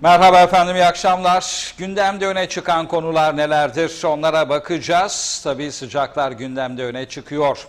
Merhaba efendim, iyi akşamlar. Gündemde öne çıkan konular nelerdir? Onlara bakacağız. Tabii sıcaklar gündemde öne çıkıyor.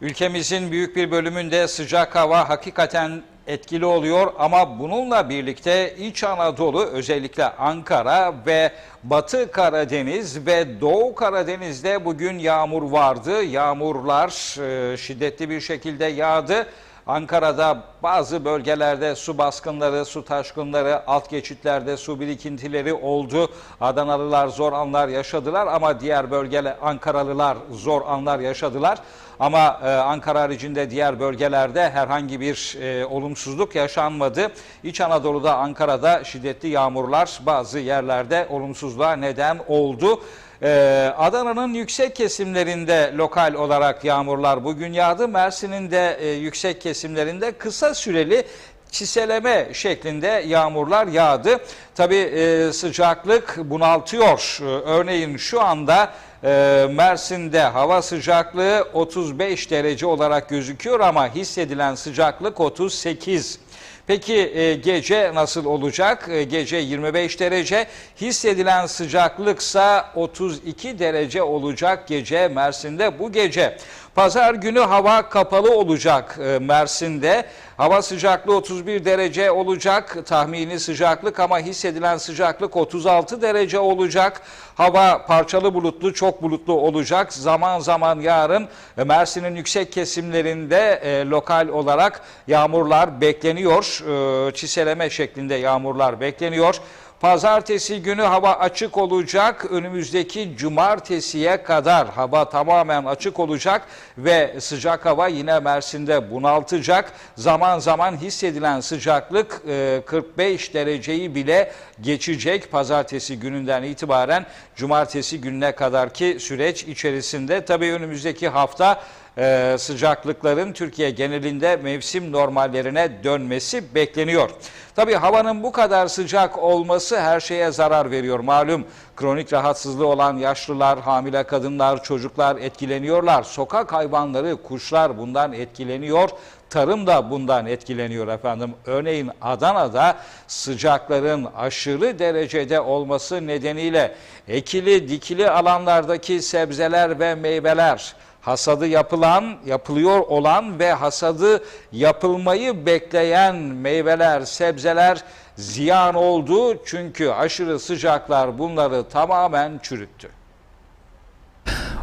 Ülkemizin büyük bir bölümünde sıcak hava hakikaten etkili oluyor ama bununla birlikte İç Anadolu özellikle Ankara ve Batı Karadeniz ve Doğu Karadeniz'de bugün yağmur vardı. Yağmurlar e, şiddetli bir şekilde yağdı. Ankara'da bazı bölgelerde su baskınları, su taşkınları, alt geçitlerde su birikintileri oldu. Adanalılar zor anlar yaşadılar ama diğer bölgeler Ankaralılar zor anlar yaşadılar. Ama e, Ankara haricinde diğer bölgelerde herhangi bir e, olumsuzluk yaşanmadı. İç Anadolu'da, Ankara'da şiddetli yağmurlar bazı yerlerde olumsuzluğa neden oldu. Ee, Adana'nın yüksek kesimlerinde lokal olarak yağmurlar bugün yağdı. Mersin'in de e, yüksek kesimlerinde kısa süreli çiseleme şeklinde yağmurlar yağdı. Tabii e, sıcaklık bunaltıyor. Ee, örneğin şu anda e, Mersin'de hava sıcaklığı 35 derece olarak gözüküyor ama hissedilen sıcaklık 38 Peki e, gece nasıl olacak? E, gece 25 derece, hissedilen sıcaklıksa 32 derece olacak gece Mersin'de bu gece. Pazar günü hava kapalı olacak e, Mersin'de. Hava sıcaklığı 31 derece olacak tahmini sıcaklık ama hissedilen sıcaklık 36 derece olacak. Hava parçalı bulutlu, çok bulutlu olacak. Zaman zaman yarın Mersin'in yüksek kesimlerinde e, lokal olarak yağmurlar bekleniyor. E, çiseleme şeklinde yağmurlar bekleniyor. Pazartesi günü hava açık olacak. Önümüzdeki cumartesiye kadar hava tamamen açık olacak ve sıcak hava yine Mersin'de bunaltacak. Zaman zaman hissedilen sıcaklık e, 45 dereceyi bile geçecek. Pazartesi gününden itibaren cumartesi gününe kadarki süreç içerisinde. Tabii önümüzdeki hafta e, sıcaklıkların Türkiye genelinde mevsim normallerine dönmesi bekleniyor. Tabii havanın bu kadar sıcak olması her şeye zarar veriyor. Malum kronik rahatsızlığı olan yaşlılar, hamile kadınlar, çocuklar etkileniyorlar. Sokak hayvanları, kuşlar bundan etkileniyor. Tarım da bundan etkileniyor efendim. Örneğin Adana'da sıcakların aşırı derecede olması nedeniyle ekili dikili alanlardaki sebzeler ve meyveler hasadı yapılan, yapılıyor olan ve hasadı yapılmayı bekleyen meyveler, sebzeler ziyan oldu. Çünkü aşırı sıcaklar bunları tamamen çürüttü.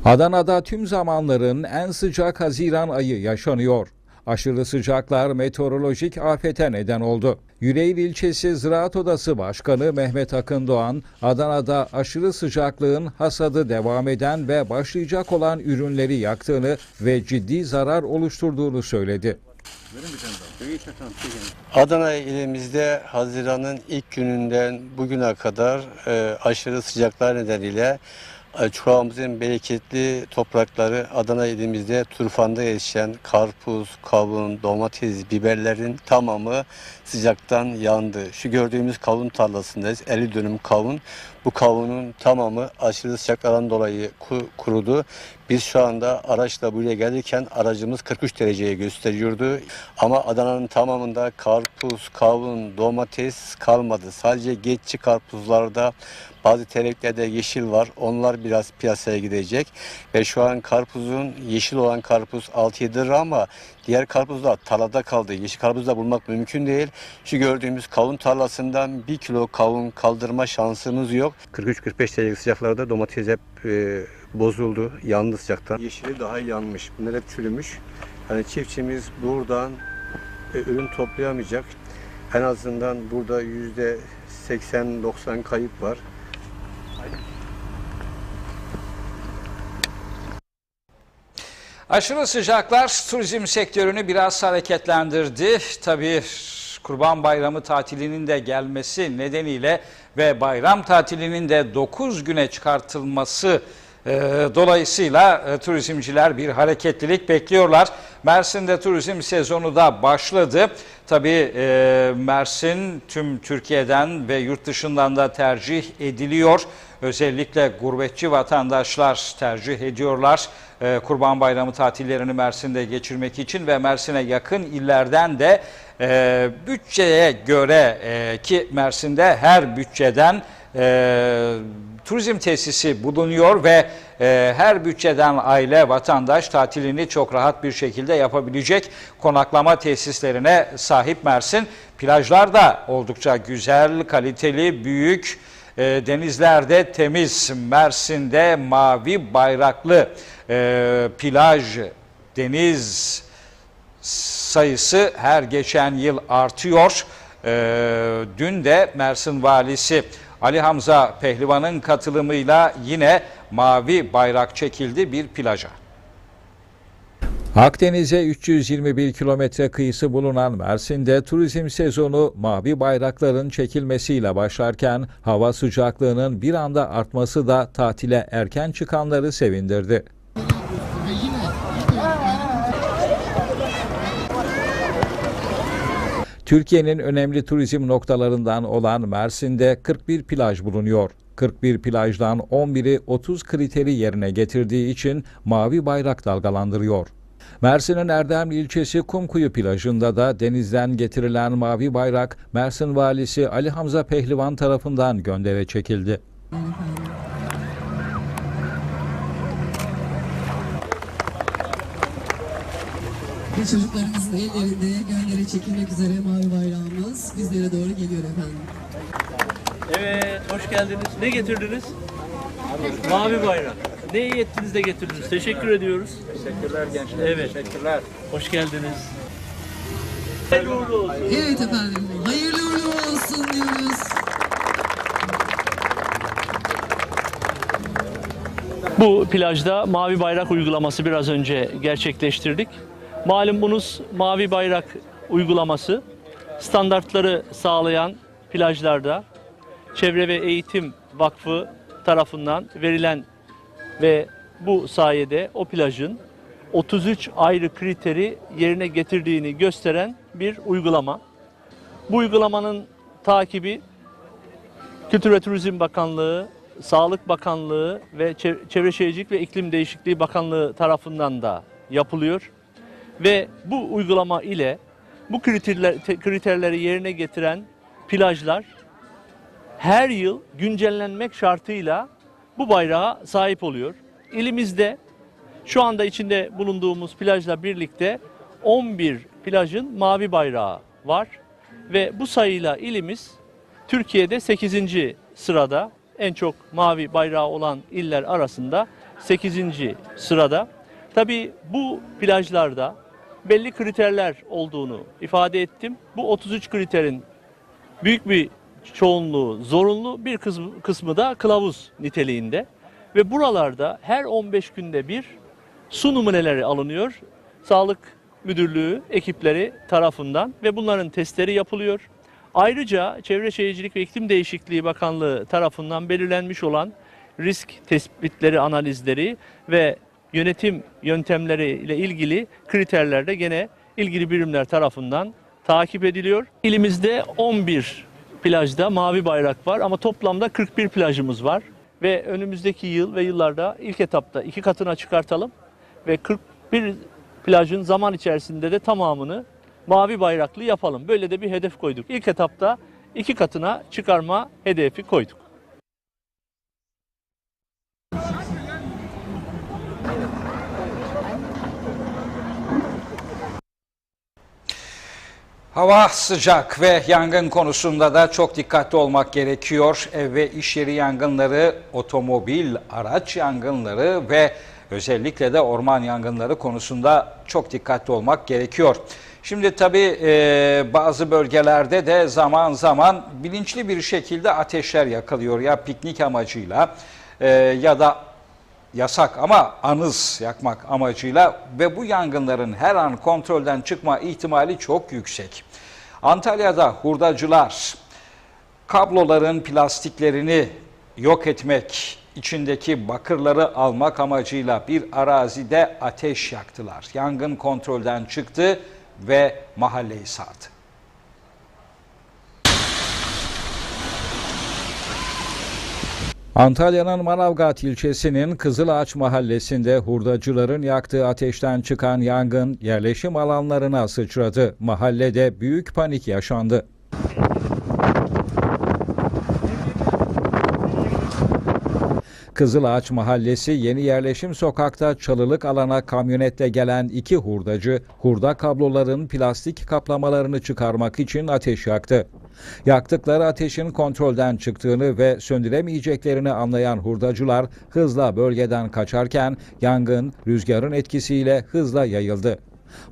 Adana'da tüm zamanların en sıcak Haziran ayı yaşanıyor. Aşırı sıcaklar meteorolojik afete neden oldu. Yüreğir ilçesi Ziraat Odası Başkanı Mehmet Akın Doğan, Adana'da aşırı sıcaklığın hasadı devam eden ve başlayacak olan ürünleri yaktığını ve ciddi zarar oluşturduğunu söyledi. Adana ilimizde Haziran'ın ilk gününden bugüne kadar e, aşırı sıcaklar nedeniyle çuağımızın bereketli toprakları Adana ilimizde turfanda yetişen karpuz, kavun, domates, biberlerin tamamı sıcaktan yandı. Şu gördüğümüz kavun tarlasındayız. 50 dönüm kavun. Bu kavunun tamamı aşırı sıcaklardan dolayı ku- kurudu. Biz şu anda araçla buraya gelirken aracımız 43 dereceye gösteriyordu. Ama Adana'nın tamamında karpuz, kavun, domates kalmadı. Sadece geçici karpuzlarda bazı teleklerde yeşil var. Onlar biraz piyasaya gidecek. Ve şu an karpuzun yeşil olan karpuz 6-7 lira ama diğer karpuzlar tarlada kaldı. Yeşil karpuz da bulmak mümkün değil. Şu gördüğümüz kavun tarlasından bir kilo kavun kaldırma şansımız yok. 43-45 derece sıcaklarda domates hep e, bozuldu. Yandı sıcaktan. Yeşili daha yanmış. Bunlar hep çürümüş. Yani çiftçimiz buradan e, ürün toplayamayacak. En azından burada yüzde 80-90 kayıp var. Aşırı sıcaklar turizm sektörünü biraz hareketlendirdi. Tabii Kurban Bayramı tatilinin de gelmesi nedeniyle ve bayram tatilinin de 9 güne çıkartılması E, Dolayısıyla e, turizmciler bir hareketlilik bekliyorlar. Mersin'de turizm sezonu da başladı. Tabii e, Mersin tüm Türkiye'den ve yurt dışından da tercih ediliyor. Özellikle gurbetçi vatandaşlar tercih ediyorlar. E, Kurban Bayramı tatillerini Mersin'de geçirmek için ve Mersin'e yakın illerden de e, bütçeye göre e, ki Mersin'de her bütçeden e, turizm tesisi bulunuyor ve e, her bütçeden aile vatandaş tatilini çok rahat bir şekilde yapabilecek konaklama tesislerine sahip Mersin. Plajlar da oldukça güzel, kaliteli, büyük. E, denizlerde temiz. Mersin'de mavi bayraklı e, plaj, deniz sayısı her geçen yıl artıyor. Ee, dün de Mersin Valisi Ali Hamza Pehlivan'ın katılımıyla yine mavi bayrak çekildi bir plaja. Akdeniz'e 321 kilometre kıyısı bulunan Mersin'de turizm sezonu mavi bayrakların çekilmesiyle başlarken hava sıcaklığının bir anda artması da tatile erken çıkanları sevindirdi. Türkiye'nin önemli turizm noktalarından olan Mersin'de 41 plaj bulunuyor. 41 plajdan 11'i 30 kriteri yerine getirdiği için mavi bayrak dalgalandırıyor. Mersin'in Erdemli ilçesi Kumkuyu plajında da denizden getirilen mavi bayrak Mersin valisi Ali Hamza Pehlivan tarafından göndere çekildi. Ve çocuklarımızın ellerinde gönderi çekilmek üzere mavi bayrağımız bizlere doğru geliyor efendim. Evet, hoş geldiniz. Ne getirdiniz? Mavi bayrak. Ne iyi ettiniz de getirdiniz. Teşekkür ediyoruz. Teşekkürler gençler. Evet. Teşekkürler. Hoş geldiniz. Hayırlı uğurlu olsun. Evet efendim, hayırlı uğurlu olsun diyoruz. Bu plajda mavi bayrak uygulaması biraz önce gerçekleştirdik. Malumunuz mavi bayrak uygulaması standartları sağlayan plajlarda Çevre ve Eğitim Vakfı tarafından verilen ve bu sayede o plajın 33 ayrı kriteri yerine getirdiğini gösteren bir uygulama. Bu uygulamanın takibi Kültür ve Turizm Bakanlığı, Sağlık Bakanlığı ve Çev- Çevre Şehircilik ve İklim Değişikliği Bakanlığı tarafından da yapılıyor. Ve bu uygulama ile bu kriterler, te- kriterleri yerine getiren plajlar her yıl güncellenmek şartıyla bu bayrağa sahip oluyor. İlimizde şu anda içinde bulunduğumuz plajla birlikte 11 plajın mavi bayrağı var ve bu sayıyla ilimiz Türkiye'de 8. sırada en çok mavi bayrağı olan iller arasında 8. sırada. Tabii bu plajlarda belli kriterler olduğunu ifade ettim. Bu 33 kriterin büyük bir çoğunluğu zorunlu, bir kısmı, da kılavuz niteliğinde. Ve buralarda her 15 günde bir su numuneleri alınıyor. Sağlık Müdürlüğü ekipleri tarafından ve bunların testleri yapılıyor. Ayrıca Çevre Şehircilik ve İklim Değişikliği Bakanlığı tarafından belirlenmiş olan risk tespitleri, analizleri ve yönetim yöntemleri ile ilgili kriterler de gene ilgili birimler tarafından takip ediliyor. İlimizde 11 plajda mavi bayrak var ama toplamda 41 plajımız var. Ve önümüzdeki yıl ve yıllarda ilk etapta iki katına çıkartalım ve 41 plajın zaman içerisinde de tamamını mavi bayraklı yapalım. Böyle de bir hedef koyduk. İlk etapta iki katına çıkarma hedefi koyduk. Hava sıcak ve yangın konusunda da çok dikkatli olmak gerekiyor. Ev ve iş yeri yangınları, otomobil, araç yangınları ve özellikle de orman yangınları konusunda çok dikkatli olmak gerekiyor. Şimdi tabii e, bazı bölgelerde de zaman zaman bilinçli bir şekilde ateşler yakılıyor ya piknik amacıyla e, ya da yasak ama anız yakmak amacıyla ve bu yangınların her an kontrolden çıkma ihtimali çok yüksek. Antalya'da hurdacılar kabloların plastiklerini yok etmek içindeki bakırları almak amacıyla bir arazide ateş yaktılar. Yangın kontrolden çıktı ve mahalleyi sardı. Antalya'nın Manavgat ilçesinin Kızılağaç mahallesinde hurdacıların yaktığı ateşten çıkan yangın yerleşim alanlarına sıçradı. Mahallede büyük panik yaşandı. Kızılağaç Mahallesi yeni yerleşim sokakta çalılık alana kamyonetle gelen iki hurdacı hurda kabloların plastik kaplamalarını çıkarmak için ateş yaktı. Yaktıkları ateşin kontrolden çıktığını ve söndüremeyeceklerini anlayan hurdacılar hızla bölgeden kaçarken yangın rüzgarın etkisiyle hızla yayıldı.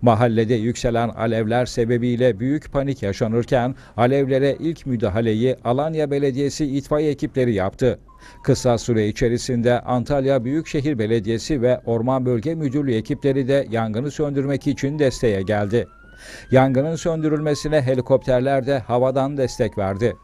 Mahallede yükselen alevler sebebiyle büyük panik yaşanırken alevlere ilk müdahaleyi Alanya Belediyesi itfaiye ekipleri yaptı. Kısa süre içerisinde Antalya Büyükşehir Belediyesi ve Orman Bölge Müdürlüğü ekipleri de yangını söndürmek için desteğe geldi. Yangının söndürülmesine helikopterler de havadan destek verdi.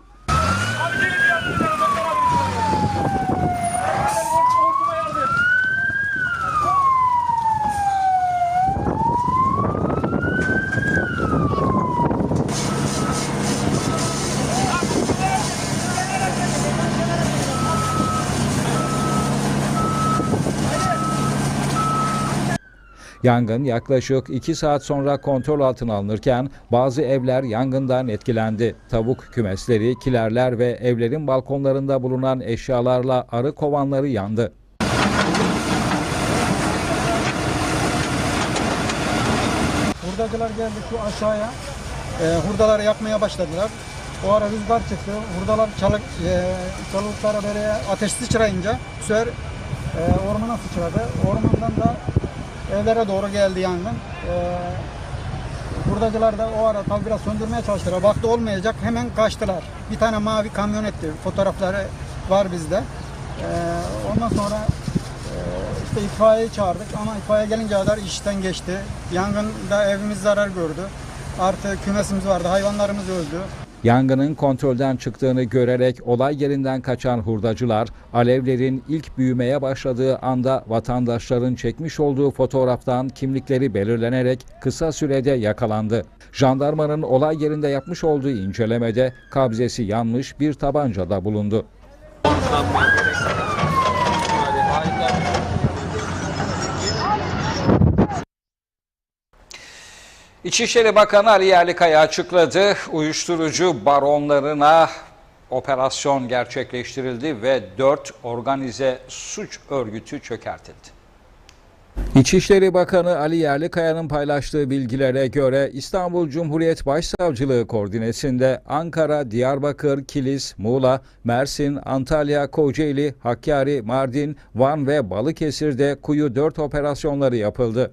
Yangın yaklaşık 2 saat sonra kontrol altına alınırken bazı evler yangından etkilendi. Tavuk kümesleri, kilerler ve evlerin balkonlarında bulunan eşyalarla arı kovanları yandı. Hurdacılar geldi şu aşağıya. E, hurdaları yakmaya başladılar. O ara rüzgar çıktı. Hurdalar çalık, e, çalılıklara böyle ateş sıçrayınca bu sefer e, ormana sıçradı. Ormandan da evlere doğru geldi yangın. E, hurdacılar da o ara tabi biraz söndürmeye çalıştılar. Baktı olmayacak hemen kaçtılar. Bir tane mavi kamyonetti. Fotoğrafları var bizde. E, ondan sonra e, işte itfaiyeyi çağırdık ama itfaiye gelince kadar işten geçti. Yangında evimiz zarar gördü. Artı kümesimiz vardı, hayvanlarımız öldü. Yangının kontrolden çıktığını görerek olay yerinden kaçan hurdacılar, alevlerin ilk büyümeye başladığı anda vatandaşların çekmiş olduğu fotoğraftan kimlikleri belirlenerek kısa sürede yakalandı. Jandarmanın olay yerinde yapmış olduğu incelemede kabzesi yanmış bir tabanca da bulundu. İçişleri Bakanı Ali Yerlikaya açıkladı. Uyuşturucu baronlarına operasyon gerçekleştirildi ve 4 organize suç örgütü çökertildi. İçişleri Bakanı Ali Yerlikaya'nın paylaştığı bilgilere göre İstanbul Cumhuriyet Başsavcılığı koordinesinde Ankara, Diyarbakır, Kilis, Muğla, Mersin, Antalya, Kocaeli, Hakkari, Mardin, Van ve Balıkesir'de Kuyu 4 operasyonları yapıldı.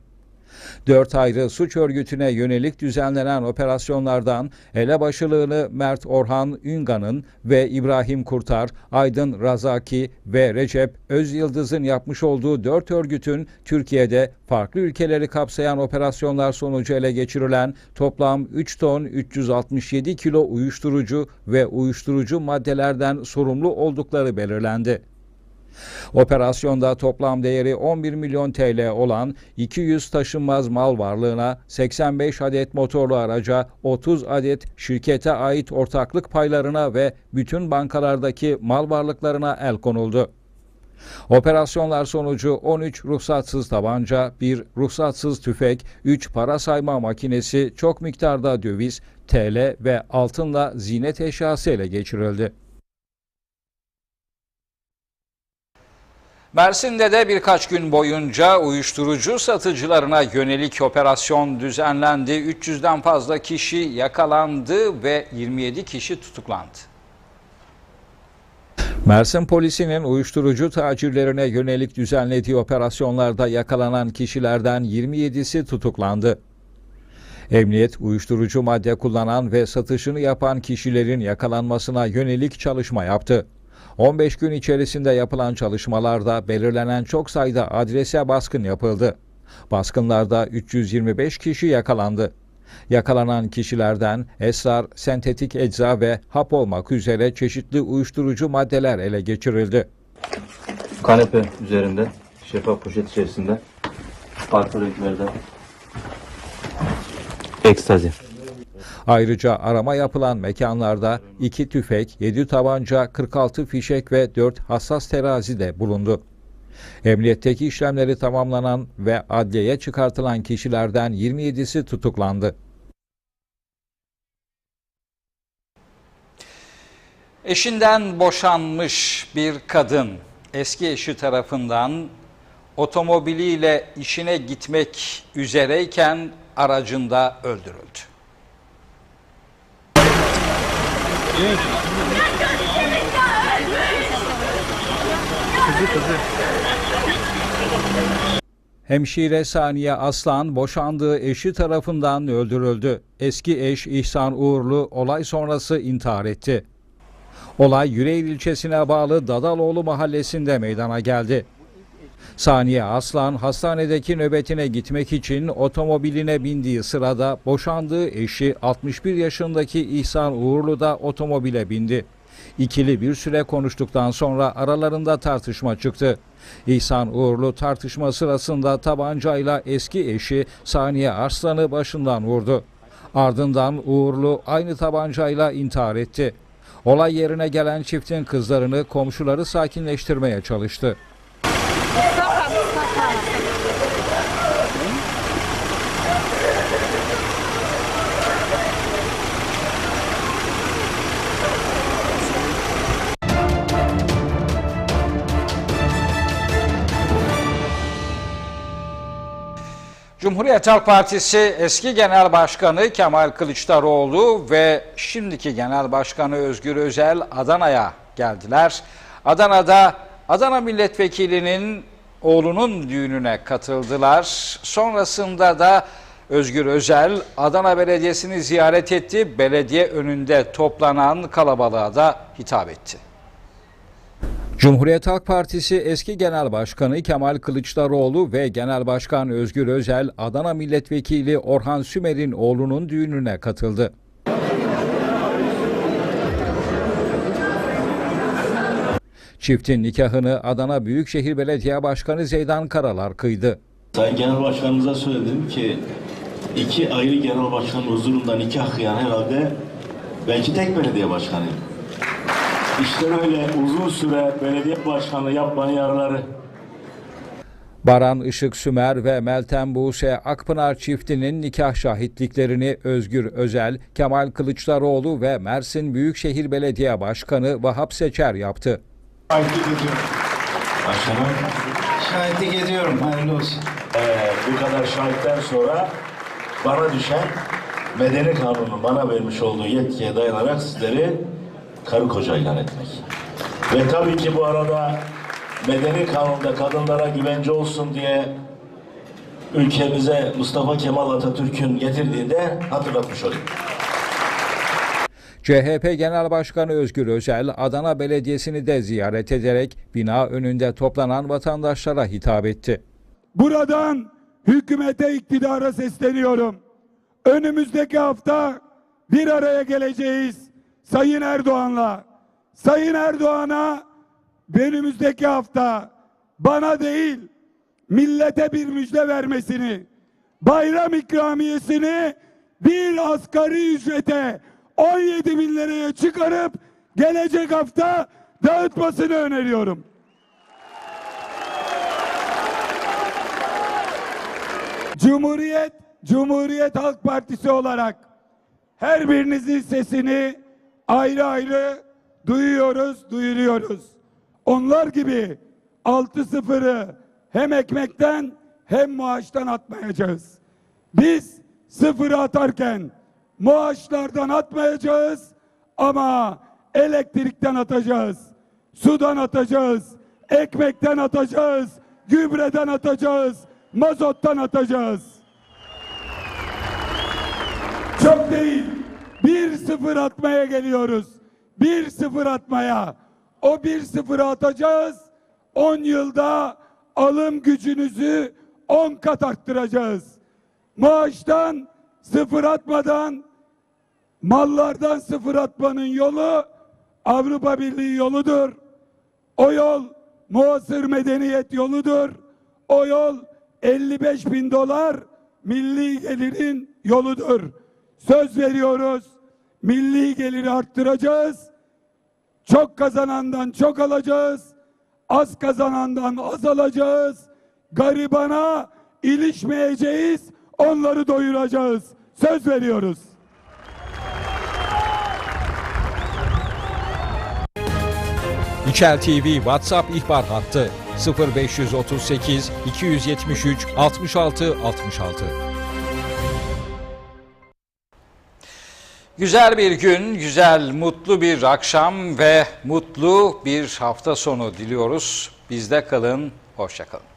Dört ayrı suç örgütüne yönelik düzenlenen operasyonlardan elebaşılığını Mert Orhan Üngan'ın ve İbrahim Kurtar, Aydın Razaki ve Recep Özyıldız'ın yapmış olduğu dört örgütün Türkiye'de farklı ülkeleri kapsayan operasyonlar sonucu ele geçirilen toplam 3 ton 367 kilo uyuşturucu ve uyuşturucu maddelerden sorumlu oldukları belirlendi. Operasyonda toplam değeri 11 milyon TL olan 200 taşınmaz mal varlığına 85 adet motorlu araca, 30 adet şirkete ait ortaklık paylarına ve bütün bankalardaki mal varlıklarına el konuldu. Operasyonlar sonucu 13 ruhsatsız tabanca, 1 ruhsatsız tüfek, 3 para sayma makinesi, çok miktarda döviz, TL ve altınla ziynet eşyası ele geçirildi. Mersin'de de birkaç gün boyunca uyuşturucu satıcılarına yönelik operasyon düzenlendi. 300'den fazla kişi yakalandı ve 27 kişi tutuklandı. Mersin polisinin uyuşturucu tacirlerine yönelik düzenlediği operasyonlarda yakalanan kişilerden 27'si tutuklandı. Emniyet uyuşturucu madde kullanan ve satışını yapan kişilerin yakalanmasına yönelik çalışma yaptı. 15 gün içerisinde yapılan çalışmalarda belirlenen çok sayıda adrese baskın yapıldı. Baskınlarda 325 kişi yakalandı. Yakalanan kişilerden esrar, sentetik ecza ve hap olmak üzere çeşitli uyuşturucu maddeler ele geçirildi. kanepe üzerinde şeffaf poşet içerisinde farklı renklerde ekstazi. Ayrıca arama yapılan mekanlarda 2 tüfek, 7 tabanca, 46 fişek ve 4 hassas terazi de bulundu. Emniyetteki işlemleri tamamlanan ve adliyeye çıkartılan kişilerden 27'si tutuklandı. Eşinden boşanmış bir kadın eski eşi tarafından otomobiliyle işine gitmek üzereyken aracında öldürüldü. Hemşire Saniye Aslan boşandığı eşi tarafından öldürüldü. Eski eş İhsan Uğurlu olay sonrası intihar etti. Olay Yüreğir ilçesine bağlı Dadaloğlu mahallesinde meydana geldi. Saniye Aslan hastanedeki nöbetine gitmek için otomobiline bindiği sırada boşandığı eşi 61 yaşındaki İhsan Uğurlu da otomobile bindi. İkili bir süre konuştuktan sonra aralarında tartışma çıktı. İhsan Uğurlu tartışma sırasında tabancayla eski eşi Saniye Arslan'ı başından vurdu. Ardından Uğurlu aynı tabancayla intihar etti. Olay yerine gelen çiftin kızlarını komşuları sakinleştirmeye çalıştı. Cumhuriyet Halk Partisi eski Genel Başkanı Kemal Kılıçdaroğlu ve şimdiki Genel Başkanı Özgür Özel Adana'ya geldiler. Adana'da Adana Milletvekilinin oğlunun düğününe katıldılar. Sonrasında da Özgür Özel Adana Belediyesi'ni ziyaret etti. Belediye önünde toplanan kalabalığa da hitap etti. Cumhuriyet Halk Partisi eski Genel Başkanı Kemal Kılıçdaroğlu ve Genel Başkan Özgür Özel Adana Milletvekili Orhan Sümer'in oğlunun düğününe katıldı. Çiftin nikahını Adana Büyükşehir Belediye Başkanı Zeydan Karalar kıydı. Sayın Genel Başkanımıza söyledim ki iki ayrı genel başkanın huzurunda nikah kıyan herhalde belki tek belediye başkanıyım. İşte öyle uzun süre belediye başkanı yapmanın yararları. Baran Işık Sümer ve Meltem Buse Akpınar çiftinin nikah şahitliklerini Özgür Özel, Kemal Kılıçdaroğlu ve Mersin Büyükşehir Belediye Başkanı Vahap Seçer yaptı. Şahitlik ediyorum. Başkanım Şahitlik ediyorum. Hayırlı olsun. eee, bu kadar şahitten sonra bana düşen medeni kanunun bana vermiş olduğu yetkiye dayanarak sizleri karı koca ilan etmek. Ve tabii ki bu arada medeni kanunda kadınlara güvence olsun diye ülkemize Mustafa Kemal Atatürk'ün getirdiğini de hatırlatmış olayım. CHP Genel Başkanı Özgür Özel, Adana Belediyesi'ni de ziyaret ederek bina önünde toplanan vatandaşlara hitap etti. Buradan hükümete iktidara sesleniyorum. Önümüzdeki hafta bir araya geleceğiz Sayın Erdoğan'la. Sayın Erdoğan'a önümüzdeki hafta bana değil millete bir müjde vermesini, bayram ikramiyesini bir asgari ücrete 17 bin liraya çıkarıp gelecek hafta dağıtmasını öneriyorum. Cumhuriyet, Cumhuriyet Halk Partisi olarak her birinizin sesini ayrı ayrı duyuyoruz, duyuruyoruz. Onlar gibi altı sıfırı hem ekmekten hem maaştan atmayacağız. Biz sıfırı atarken maaşlardan atmayacağız ama elektrikten atacağız, sudan atacağız, ekmekten atacağız, gübreden atacağız, mazottan atacağız. Çok değil. Bir sıfır atmaya geliyoruz. Bir sıfır atmaya. O bir sıfırı atacağız. 10 yılda alım gücünüzü 10 kat arttıracağız. Maaştan sıfır atmadan mallardan sıfır atmanın yolu Avrupa Birliği yoludur. O yol muasır medeniyet yoludur. O yol 55 bin dolar milli gelirin yoludur. Söz veriyoruz. Milli geliri arttıracağız. Çok kazanandan çok alacağız. Az kazanandan az alacağız. Garibana ilişmeyeceğiz. Onları doyuracağız. Söz veriyoruz. İçel TV WhatsApp ihbar hattı 0538 273 66 66 Güzel bir gün, güzel, mutlu bir akşam ve mutlu bir hafta sonu diliyoruz. Bizde kalın, hoşça kalın.